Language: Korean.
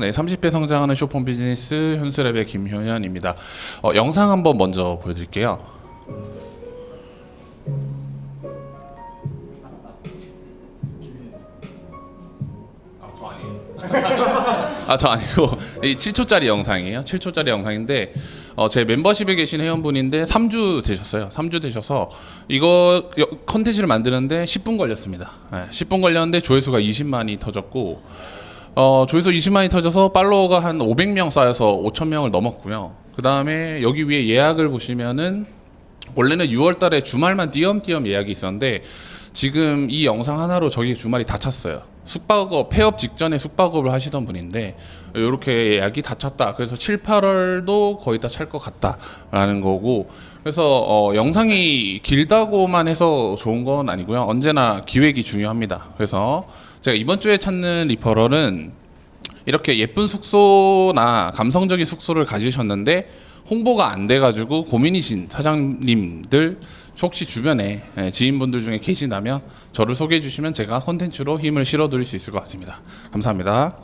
네, 30배 성장하는 쇼폰 비즈니스 현수랩의 김효현입니다. 어, 영상 한번 먼저 보여드릴게요. 아, 저. 아, 저 아니고 이 7초짜리 영상이에요. 7초짜리 영상인데 어, 제 멤버십에 계신 회원분인데 3주 되셨어요. 3주 되셔서 이거 여- 컨텐츠를 만드는데 10분 걸렸습니다. 네, 10분 걸렸는데 조회수가 20만이 터졌고 어, 조회수 20만이 터져서 팔로워가 한 500명 쌓여서 5,000명을 넘었고요. 그 다음에 여기 위에 예약을 보시면은 원래는 6월 달에 주말만 띄엄띄엄 예약이 있었는데 지금 이 영상 하나로 저기 주말이 다 찼어요. 숙박업 폐업 직전에 숙박업을 하시던 분인데 이렇게 예약이 다 찼다. 그래서 7, 8월도 거의 다 찰 것 같다라는 거고 그래서 어, 영상이 길다고만 해서 좋은 건 아니고요. 언제나 기획이 중요합니다. 그래서 제가 이번 주에 찾는 리퍼럴은 이렇게 예쁜 숙소나 감성적인 숙소를 가지셨는데 홍보가 안 돼가지고 고민이신 사장님들 혹시 주변에 예, 지인분들 중에 계시다면 저를 소개해 주시면 제가 콘텐츠로 힘을 실어 드릴 수 있을 것 같습니다. 감사합니다.